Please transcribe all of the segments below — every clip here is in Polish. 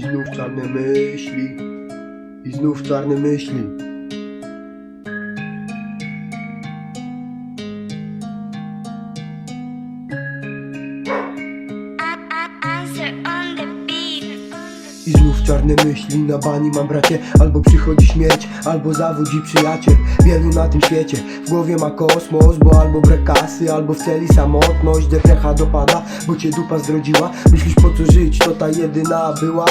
znów czarne myśli I znów czarne myśli Answer on the. I znów czarne myśli na bani mam bracie. Albo przychodzi śmierć, albo zawód i przyjaciel. Wielu na tym świecie, w głowie ma kosmos Bo albo brak kasy, albo w celi samotność. Deprecha dopada, bo cię dupa zrodziła. Myślisz po co żyć, to ta jedyna była.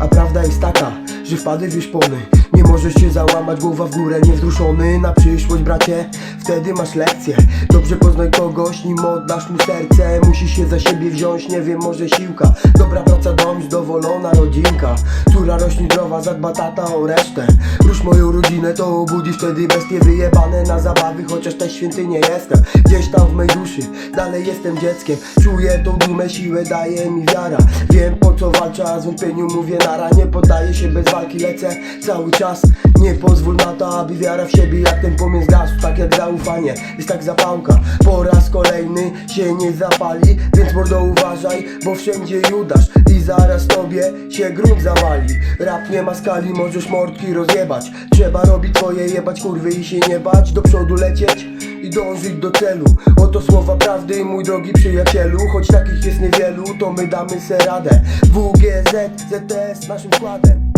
A prawda jest taka, że wpadłeś już pony. Nie możesz się załamać, głowa w górę, niewzruszony. Na przyszłość bracie, wtedy masz lekcję. Dobrze poznaj kogoś, nim oddasz mu serce. Musisz się za siebie wziąć, nie wiem, może siłka. Dobra praca, dom, zadowolona rodzinka Córa rośnie zdrowa, zadba tata o resztę. Rusz moją rodzinę, to obudzi wtedy bestie wyjebane na zabawy Chociaż też święty nie jestem. Gdzieś tam w mej duszy, dalej jestem dzieckiem. Czuję tą dumę, siłę daje mi wiara. Wiem po co walczę, a zwątpieniu mówię nara. Nie poddaję się bez walki, lecę cały czas. Nie pozwól na to, aby wiara w siebie jak ten płomień zgasł Tak jak zaufanie, jest tak zapałka. Po raz kolejny się nie zapali Więc mordo uważaj, bo wszędzie Judasz. I zaraz tobie się grunt zawali. Rap nie ma skali, możesz mordki rozjebać. Trzeba robić swoje, jebać kurwy i się nie bać. Do przodu lecieć i dążyć do celu. Oto słowa prawdy, mój drogi przyjacielu. Choć takich jest niewielu, to my damy se radę. WGZ, ZTS naszym składem